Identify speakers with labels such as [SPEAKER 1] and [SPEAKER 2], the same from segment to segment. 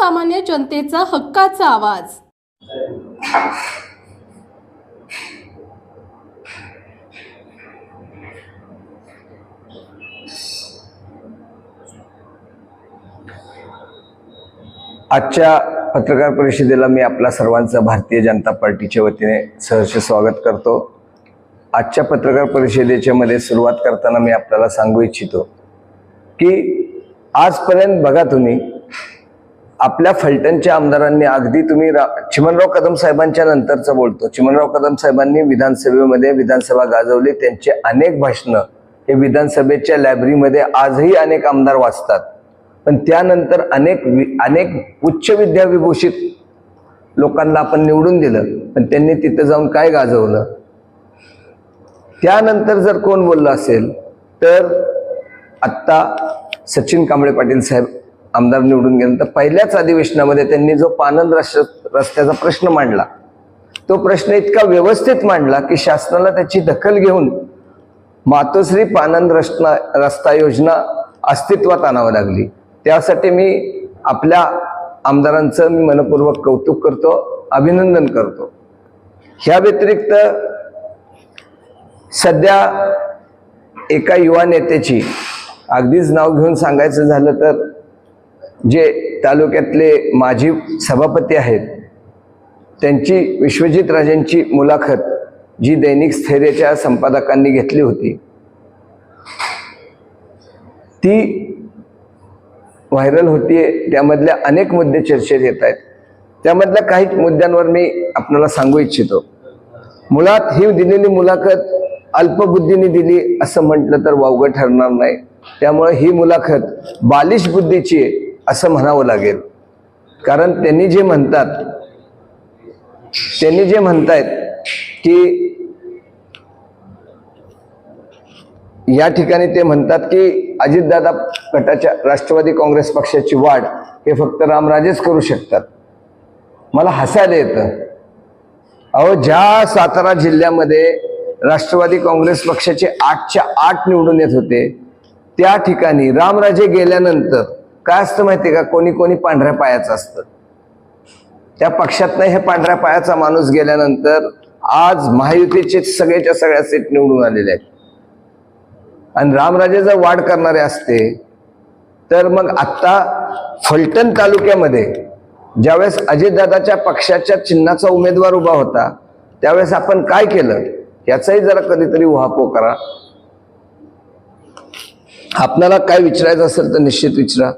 [SPEAKER 1] सर्वसामान्य जनतेचा हक्काचा आवाज.
[SPEAKER 2] आजच्या पत्रकार परिषदेला मी आपल्या सर्वांचं भारतीय जनता पार्टीच्या वतीने सहर्ष स्वागत करतो. आजच्या पत्रकार परिषदेच्या मध्ये सुरुवात करताना मी आपल्याला सांगू इच्छितो की आजपर्यंत बघा तुम्ही आपल्या फलटणच्या आमदारांनी अगदी तुम्ही रा चिमनराव कदम साहेबांच्या नंतरचं बोलतो. चिमनराव कदम साहेबांनी विधानसभेमध्ये विधानसभा गाजवली. त्यांचे अनेक भाषणं हे विधानसभेच्या लायब्ररीमध्ये आजही अनेक आमदार वाचतात. पण त्यानंतर अनेक वि- अनेक उच्च विद्याविभूषित लोकांना आपण निवडून दिलं. पण त्यांनी तिथं जाऊन काय गाजवलं? त्यानंतर जर कोण बोललं असेल तर आत्ता सचिन कांबळे पाटील साहेब आमदार निवडून गेल्यानंतर पहिल्याच अधिवेशनामध्ये त्यांनी जो पानंद रस्त्याचा प्रश्न मांडला तो प्रश्न इतका व्यवस्थित मांडला की शासनाला त्याची दखल घेऊन मातोश्री पानंद रस्ता रस्ता योजना अस्तित्वात आणावं लागली. त्यासाठी मी आपल्या आमदारांचं मी मनपूर्वक कौतुक करतो अभिनंदन करतो. ह्या व्यतिरिक्त सध्या एका युवा नेत्याची अगदीच नाव घेऊन सांगायचं झालं तर जे तालुक्यातले माजी सभापती आहेत त्यांची विश्वजित राजेंची मुलाखत जी दैनिक स्थैर्याच्या संपादकांनी घेतली होती ती व्हायरल होतीये त्यामधल्या अनेक मुद्दे चर्चेत येत आहेत. त्यामधल्या काही मुद्द्यांवर मी आपल्याला सांगू इच्छितो. मुळात ही दिलेली मुलाखत अल्पबुद्धीने दिली असं म्हटलं तर वावगं ठरणार नाही. त्यामुळे ही मुलाखत बालिश बुद्धीची आहे. असं म्हणावं लागेल. कारण त्यांनी जे म्हणतात त्यांनी जे म्हणतायत की या ठिकाणी ते म्हणतात की अजितदादा गटाच्या राष्ट्रवादी काँग्रेस पक्षाची वाढ हे फक्त रामराजेच करू शकतात. मला हसायला येतं. अहो ज्या सातारा जिल्ह्यामध्ये राष्ट्रवादी काँग्रेस पक्षाचे आठच्या आठ निवडून येत होते त्या ठिकाणी रामराजे गेल्यानंतर काय असतं माहिती का? कोणी कोणी पांढऱ्या पायाचं असतं. त्या पक्षातनं हे पांढऱ्या पायाचा माणूस गेल्यानंतर आज महायुतीचे सगळ्याच्या सगळ्या सीट निवडून आलेले आहेत. आणि रामराजे जर वाढ करणारे असते तर मग आत्ता फलटण तालुक्यामध्ये ज्यावेळेस अजितदादाच्या पक्षाच्या चिन्हाचा उमेदवार उभा होता त्यावेळेस आपण काय केलं? याचाही जरा कधीतरी उहापो करा. आपल्याला काय विचारायचं असेल तर निश्चित विचारा.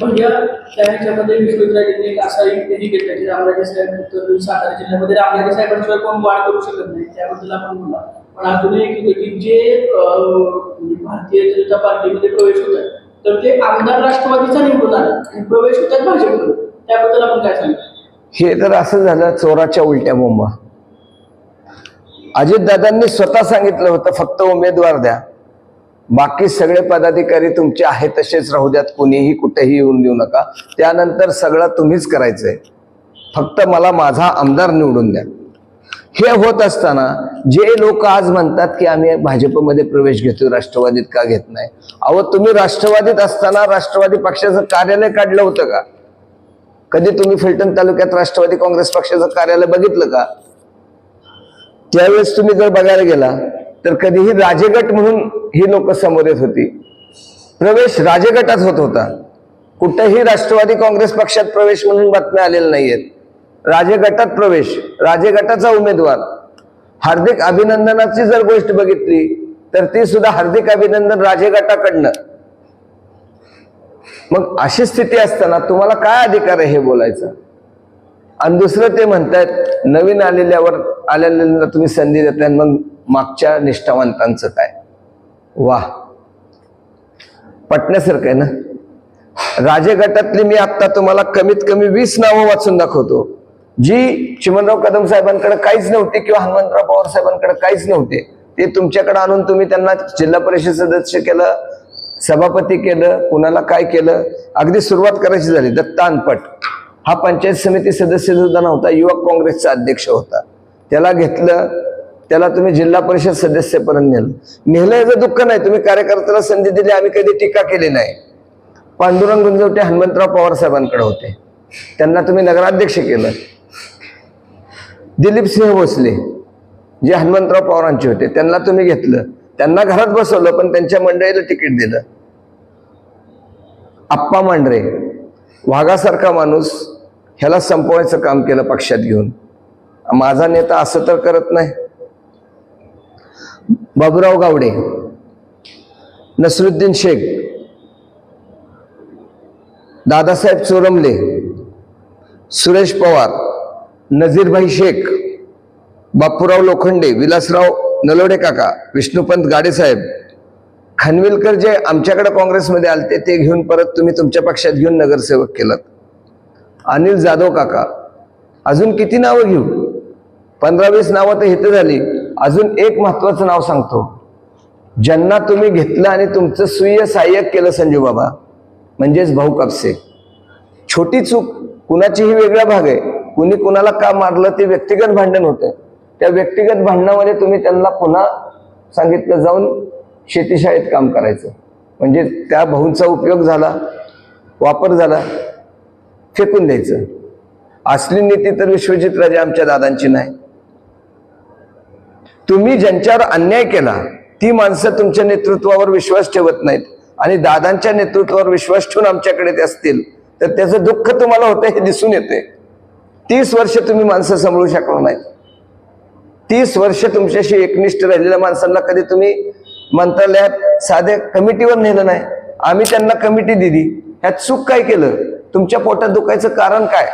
[SPEAKER 3] पण या त्या ह्याच्यामध्ये विश्वविद्यालयाने एक असा एक त्यांनी घेतला की रामराजे साहेब तर सातारा जिल्ह्यामध्ये. रामराजे साहेबांशिवाय कोण वाढ करू शकत नाही त्याबद्दल आपण बोला पण अजून एक होतं की जे म्हणजे भारतीय जनता पार्टीमध्ये प्रवेश होत आहे तर ते आमदार राष्ट्रवादीचा निवडून आला आणि प्रवेश होतात भाजपकडून. त्याबद्दल आपण काय सांगतो
[SPEAKER 2] हे तर असं झालं चोराच्या उलट्या बोंबा. अजितदादांनी स्वतः सांगितलं होतं फक्त उमेदवार द्या. बाकी सगळे पदाधिकारी तुमचे आहे तसेच राहू द्यात कुणीही कुठेही येऊन देऊ नका. त्यानंतर सगळं तुम्हीच करायचंय. फक्त मला माझा आमदार निवडून द्या. हे होत असताना जे लोक आज म्हणतात की आम्ही भाजपमध्ये प्रवेश घेतो राष्ट्रवादीत का घेत नाही? अहो तुम्ही राष्ट्रवादीत असताना राष्ट्रवादी पक्षाचं कार्यालय काढलं होतं का? कधी तुम्ही फलटण तालुक्यात राष्ट्रवादी काँग्रेस पक्षाचं कार्यालय बघितलं का? त्यावेळेस तुम्ही जर बघायला गेला तर कधीही राजेगट म्हणून ही लोक समोर येत होती. प्रवेश राजगटात होत होता. कुठेही राष्ट्रवादी काँग्रेस पक्षात प्रवेश म्हणून बातम्या आलेल्या नाहीयेत. राजगटात प्रवेश राजेगटाचा उमेदवार. हार्दिक अभिनंदनाची जर गोष्ट बघितली तर ती सुद्धा हार्दिक अभिनंदन राजेगटाकडनं. मग अशी स्थिती असताना तुम्हाला काय अधिकार आहे हे बोलायचं? आणि दुसरं ते म्हणतायत नवीन आलेल्यावर आलेल्यांना तुम्ही संधी देताय मग मागच्या निष्ठावंतांचं काय? वा पटण्यासारखं आहे ना? राजे गटातली मी आता तुम्हाला कमीत कमी वीस नावं वाचून दाखवतो. जी चिमनराव कदम साहेबांकडे काहीच नव्हती किंवा हनुमंतराव पवार साहेबांकडे काहीच नव्हते ते तुमच्याकडे आणून तुम्ही त्यांना जिल्हा परिषद सदस्य केलं सभापती केलं कुणाला काय केलं अगदी सुरुवात करायची झाली दत्तानपट. हा पंचायत समिती सदस्य सुद्धा नव्हता युवक काँग्रेसचा अध्यक्ष होता. त्याला घेतलं त्याला तुम्ही जिल्हा परिषद सदस्यपर्यंत नेलं. नेलं याचं दुःख नाही. तुम्ही कार्यकर्त्याला संधी दिली आम्ही कधी टीका केली नाही. पांडुरंग गुंजवटे हनुमंतराव पवार साहेबांकडे होते. त्यांना तुम्ही नगराध्यक्ष केलं. दिलीप सिंह भोसले जे हनुमंतराव पवारांचे होते त्यांना तुम्ही घेतलं. त्यांना घरात बसवलं पण त्यांच्या मंडळीला तिकीट दिलं. आप्पा मांढरे वाघासारखा माणूस ह्याला संपवायचं काम केलं पक्षात घेऊन. माझा नेता असं तर करत नाही. बाबुराव गावडे नसरुद्दीन शेख दादासाहेब चोरमले सुरेश पवार नजीरभाई शेख बापूराव लोखंडे विलासराव नलोडे काका विष्णुपंत गाडेसाहेब खानविलकर जे आमच्याकडे काँग्रेसमध्ये आलते ते घेऊन परत तुम्ही तुमच्या पक्षात घेऊन नगरसेवक केलात अनिल जाधव काका अजून किती नावं घेऊ? पंधरा वीस नावं तर हिथं झाली. अजून एक महत्वाचं नाव सांगतो. ज्यांना तुम्ही घेतलं आणि तुमचं स्वीय सहाय्यक केलं संजू बाबा म्हणजेच भाऊ कापसे. छोटी चूक कुणाचीही वेगळा भाग आहे. कुणी कुणाला का मारलं ते व्यक्तिगत भांडण होतं. त्या व्यक्तिगत भांडणामध्ये तुम्ही त्यांना पुन्हा सांगितलं जाऊन शेतीशाळेत काम करायचं. म्हणजे त्या भाऊंचा उपयोग झाला वापर झाला फेकून द्यायचं. असली नीती तर विश्वजित राजे आमच्या दादांची नाही. तुम्ही ज्यांच्यावर अन्याय केला ती माणसं तुमच्या नेतृत्वावर विश्वास ठेवत नाहीत. आणि दादांच्या नेतृत्वावर विश्वास ठेवून आमच्याकडे ते असतील तर त्याचं दुःख तुम्हाला होतं हे दिसून येते तीस वर्ष तुम्ही माणसं सांभाळू शकला नाहीत तीस वर्ष तुमच्याशी एकनिष्ठ राहिलेल्या माणसांना कधी तुम्ही मंत्रालयात साध्या कमिटीवर नेलं नाही. आम्ही त्यांना कमिटी दिली. ह्यात चूक काय केलं? तुमच्या पोटात दुखायचं कारण काय?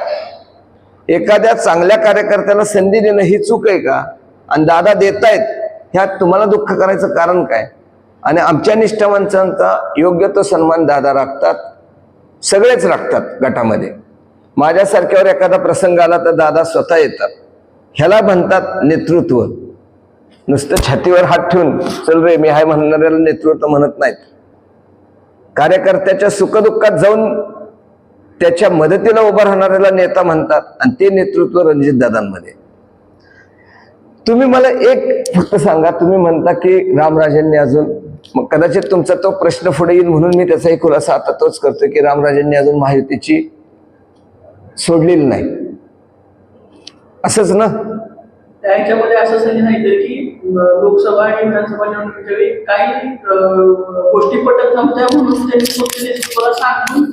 [SPEAKER 2] एखाद्या चांगल्या कार्यकर्त्याला संधी देणं ही चूक आहे का? आणि दादा देतायत ह्यात तुम्हाला दुःख करायचं कारण काय? आणि आमच्या निष्ठावंतांचा योग्य तो सन्मान दादा राखतात सगळेच राखतात गटामध्ये. माझ्यासारख्यावर एखादा प्रसंग आला तर दादा स्वतः येतात. ह्याला म्हणतात नेतृत्व. नुसतं छातीवर हात ठेवून चल रे मी हाय म्हणणाऱ्याला नेतृत्व म्हणत नाहीत. कार्यकर्त्याच्या सुखदुःखात जाऊन त्याच्या मदतीला उभा राहणाऱ्याला नेता म्हणतात आणि ते नेतृत्व रणजित दादांमध्ये तुम्ही मला एक फक्त सांगा तुम्ही म्हणता की रामराजांनी अजून मग कदाचित तुमचा तो प्रश्न पुढे येईल म्हणून मी त्याचाही खुलासा आता तोच करतो की रामराजांनी अजून महायुतीची सोडलेली नाही. असंच ना?
[SPEAKER 3] त्याच्यामध्ये असं नाही तर की लोकसभा आणि विधानसभा निवडणुकीच्या वेळी काही गोष्टी पटत नव्हत्या म्हणून त्यांनी फक्त नेतृत्वाला सांगून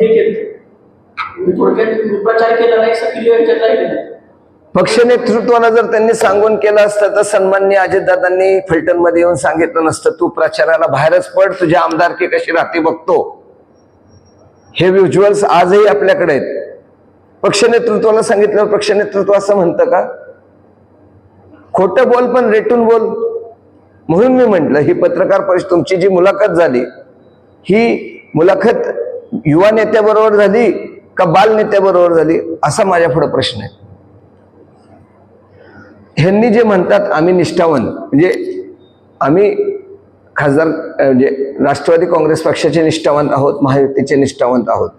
[SPEAKER 3] हे केलं. म्हणजे थोडक्यात प्रचार केला नाही सक्रिय याच्यात राहिले नाही.
[SPEAKER 2] पक्ष नेतृत्वाला जर त्यांनी सांगून केलं असतं तर सन्मान्य अजितदादांनी फलटणमध्ये येऊन सांगितलं नसतं. तू प्रचाराला बाहेरच पड तुझ्या आमदारकी कशी राहते बघतो. हे व्हिज्युअल्स आजही आपल्याकडे आहेत. पक्ष नेतृत्वाला सांगितलं पक्ष नेतृत्व असं म्हणतं का? खोटं बोल पण रेटून बोल. म्हणून मी म्हंटल ही पत्रकार परिषद तुमची जी मुलाखत झाली ही मुलाखत युवा नेत्याबरोबर झाली का बाल नेत्याबरोबर झाली असा माझ्या पुढे प्रश्न आहे. ह्यांनी जे म्हणतात आम्ही निष्ठावंत म्हणजे आम्ही खासदार म्हणजे राष्ट्रवादी काँग्रेस पक्षाचे निष्ठावंत आहोत महायुतीचे निष्ठावंत आहोत.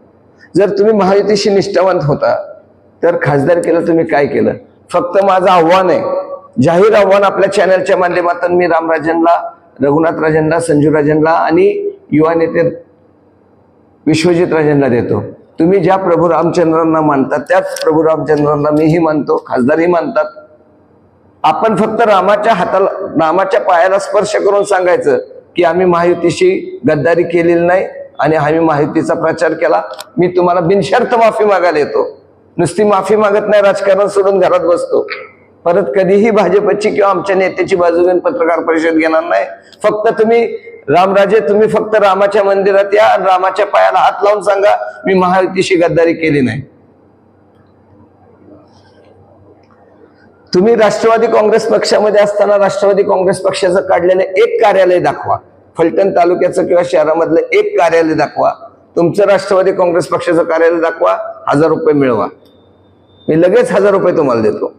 [SPEAKER 2] जर तुम्ही महायुतीशी निष्ठावंत होता तर खासदार केलं तुम्ही काय केलं? फक्त माझं आव्हान आहे. जाहीर आव्हान आपल्या चॅनलच्या माध्यमातून मी रामराजनला रघुनाथ राजनला संजू राजनला आणि युवा नेते विश्वजित राजनला देतो. तुम्ही ज्या प्रभू रामचंद्रांना मानता त्याच प्रभू रामचंद्रांना मीही मानतो खासदारही मानतात. आपण फक्त रामाच्या हाताला रामाच्या पायाला स्पर्श करून सांगायचं की आम्ही महायुतीशी गद्दारी केलेली नाही आणि आम्ही महायुतीचा प्रचार केला. मी तुम्हाला बिनशर्त माफी मागायला येतो. नुसती माफी मागत नाही राजकारण सोडून घरात बसतो. परत कधीही भाजपची किंवा आमच्या नेत्याची बाजू घेऊन पत्रकार परिषद घेणार नाही. फक्त तुम्ही रामराजे तुम्ही फक्त रामाच्या मंदिरात या रामाच्या पायाला हात लावून सांगा मी महायुतीशी गद्दारी केली नाही. तुम्ही राष्ट्रवादी काँग्रेस पक्षामध्ये असताना राष्ट्रवादी काँग्रेस पक्षाचं काढलेलं एक कार्यालय दाखवा. फलटण तालुक्याचं किंवा शहरामधलं एक कार्यालय दाखवा. तुमचं राष्ट्रवादी काँग्रेस पक्षाचं कार्यालय दाखवा. हजार रुपये मिळवा. मी लगेच हजार रुपये तुम्हाला देतो.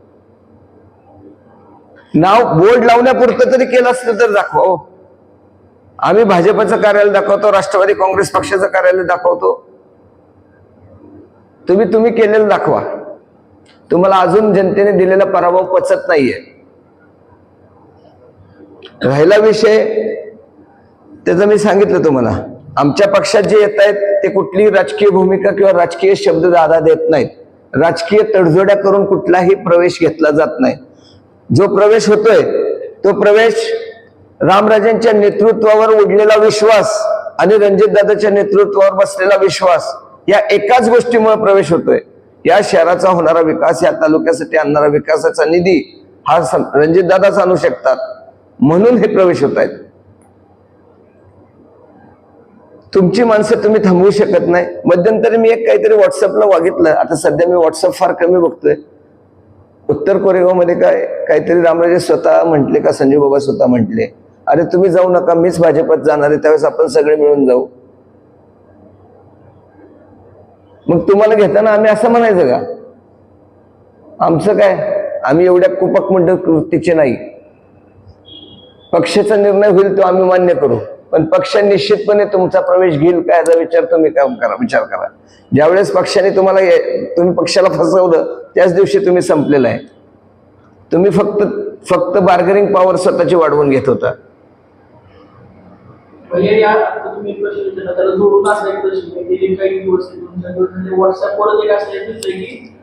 [SPEAKER 2] नाव बोर्ड लावण्यापुरतं तरी केलं असतं तर दाखवा हो. आम्ही भाजपचं कार्यालय दाखवतो राष्ट्रवादी काँग्रेस पक्षाचं कार्यालय दाखवतो. तुम्ही तुम्ही केलेलं दाखवा. तुम्हाला अजून जनतेने दिलेला पराभव पचत नाहीये. राहिला विषय त्याचं मी सांगितलं तुम्हाला. आमच्या पक्षात जे येत आहेत ते कुठलीही राजकीय भूमिका किंवा राजकीय शब्द दादा देत नाहीत. राजकीय तडजोड्या करून कुठलाही प्रवेश घेतला जात नाही. जो प्रवेश होतोय तो प्रवेश रामराजेंच्या नेतृत्वावर उडलेला विश्वास आणि रणजितदादाच्या नेतृत्वावर बसलेला विश्वास या एकाच गोष्टीमुळे प्रवेश होतोय. या शहराचा होणारा विकास या तालुक्यासाठी आणणारा विकासाचा निधी हा रणजितदादाच आणू शकतात. म्हणून हे प्रवेश होत आहेत. तुमची माणसं तुम्ही थांबवू शकत नाही. मध्यंतरी मी एक काहीतरी व्हॉट्सअपला वागितलं. आता सध्या मी व्हॉट्सअप फार कमी बघतोय. उत्तर कोरेगावमध्ये काय काहीतरी रामराजे स्वतः म्हटले का संजय बाबा स्वतः म्हटले अरे तुम्ही जाऊ नका मीच भाजपात जाणार आहे त्यावेळेस आपण सगळे मिळून जाऊ. मग तुम्हाला घेताना आम्ही असं म्हणायचं का? आमचं काय? आम्ही एवढ्या कुपकमंडळ कृतीचे नाही. पक्षाचा निर्णय होईल तो आम्ही मान्य करू. पण पक्ष निश्चितपणे तुमचा प्रवेश घेईल काय याचा विचार तुम्ही काम करा विचार करा. ज्यावेळेस पक्षाने तुम्हाला तुम्ही पक्षाला फसवलं त्याच दिवशी तुम्ही संपलेलं आहे. तुम्ही फक्त फक्त बार्गनिंग पॉवर स्वतःची वाढवून घेत होता.
[SPEAKER 3] म्हणजे या आता तुम्ही प्रश्न विचारला त्याला जोडून असा एक प्रश्न म्हणजे आहे गेली काही दिवस तुमच्याकडे व्हॉट्सअपवर एक असं एक दिसतंय की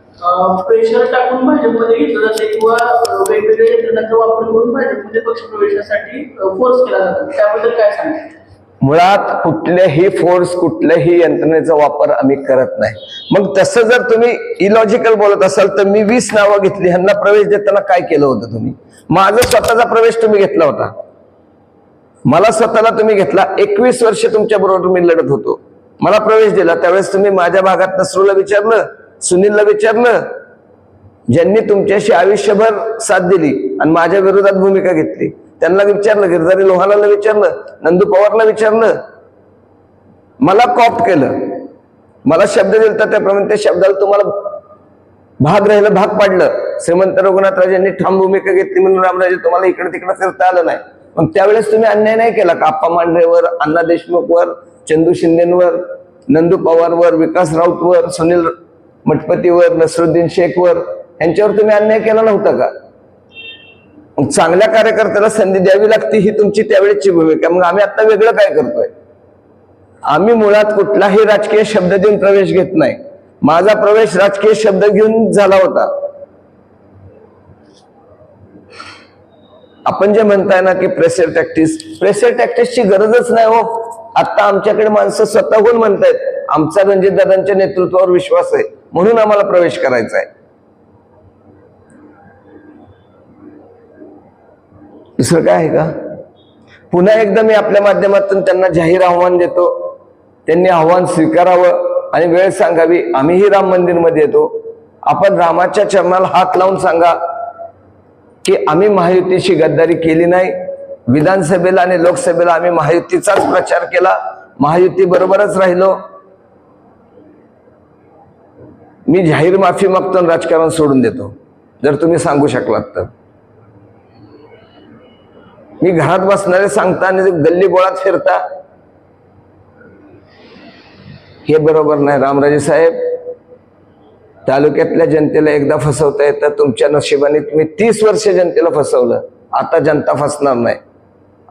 [SPEAKER 3] प्रेशर टाकून भाजपमध्ये घेतलं जाते किंवा वेगवेगळ्या यंत्रणांचा वापर करून भाजपमध्ये पक्षप्रवेशासाठी फोर्स केला जातो. त्याबद्दल काय सांगाल?
[SPEAKER 2] मुळात कुठल्याही फोर्स कुठल्याही यंत्रणेचा वापर आम्ही करत नाही. मग तसं जर तुम्ही इलॉजिकल बोलत असाल तर मी वीस नावं घेतली. ह्यांना प्रवेश देताना काय केलं होतं तुम्ही? माझा स्वतःचा प्रवेश तुम्ही घेतला होता. मला स्वतःला तुम्ही घेतला एकवीस वर्ष तुमच्या बरोबर मी लढत होतो. मला प्रवेश दिला त्यावेळेस तुम्ही माझ्या भागात नसरूला विचारलं सुनीलला विचारलं ज्यांनी तुमच्याशी आयुष्यभर साथ दिली आणि माझ्या विरोधात भूमिका घेतली. त्यांना विचारलं गिरधारी लोहानाला विचारलं नंदू पवारला विचारलं. मला कॉप केलं. मला शब्द दिलता त्याप्रमाणे त्या शब्दाला तुम्हाला भाग राहिलं भाग पाडलं. श्रीमंत रघुनाथराजांनी ठाम भूमिका घेतली म्हणून रामराजे तुम्हाला इकडे तिकडे फिरता आलं नाही. मग त्यावेळेस तुम्ही अन्याय नाही केला का? आप्पा मांढरेवर अण्णा देशमुखवर चंदू शिंदेवर नंदू पवारवर विकास राऊतवर सुनील मठपतीवर नसरुद्दीन शेखवर यांच्यावर तुम्ही अन्याय केला नव्हता का? मग चांगल्या कार्यकर्त्याला संधी द्यावी लागते ही तुमची त्यावेळेची भूमिका. मग आम्ही आता वेगळं काय करतोय? आम्ही मुळात कुठलाही राजकीय शब्द देऊन प्रवेश घेत नाही. माझा प्रवेश राजकीय शब्द घेऊन झाला होता. आपण जे म्हणताय ना की प्रेशर टॅक्टिस प्रेशर टॅक्टिसची गरजच नाही हो. आता आमच्याकडे माणसं स्वतःहून म्हणतायत आमचा रणजितदादांच्या नेतृत्वावर विश्वास आहे म्हणून आम्हाला प्रवेश करायचा आहे. दुसरं काय आहे का? पुन्हा एकदा मी आपल्या माध्यमातून त्यांना जाहीर आव्हान देतो. त्यांनी आव्हान स्वीकारावं आणि वेळ सांगावी. आम्हीही राम मंदिरमध्ये येतो. आपण रामाच्या चरणाला हात लावून सांगा. की आम्ही महायुतीशी गद्दारी केली नाही. विधानसभेला आणि लोकसभेला आम्ही महायुतीचाच प्रचार केला. महायुती बरोबरच राहिलो. मी जाहीर माफी मागतो राजकारण सोडून देतो. जर तुम्ही सांगू शकलात तर. मी घरात बसणारे सांगता आणि गल्ली गोळात फिरता. हे बरोबर नाही रामराजे साहेब. तालुक्यातल्या जनतेला एकदा फसवता येतं. तुमच्या नशिबाने तुम्ही तीस वर्ष जनतेला फसवलं. आता जनता फसणार नाही.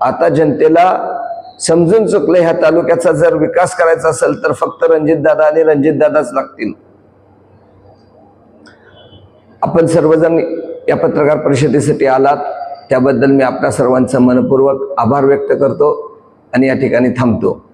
[SPEAKER 2] आता जनतेला समजून चुकलं ह्या तालुक्याचा जर विकास करायचा असेल तर फक्त रणजितदादा आणि रणजितदादाच लागतील. आपण सर्वजण या पत्रकार परिषदेसाठी आलात. त्याबद्दल मी आपल्या सर्वांचा मनपूर्वक आभार व्यक्त करतो आणि या ठिकाणी थांबतो.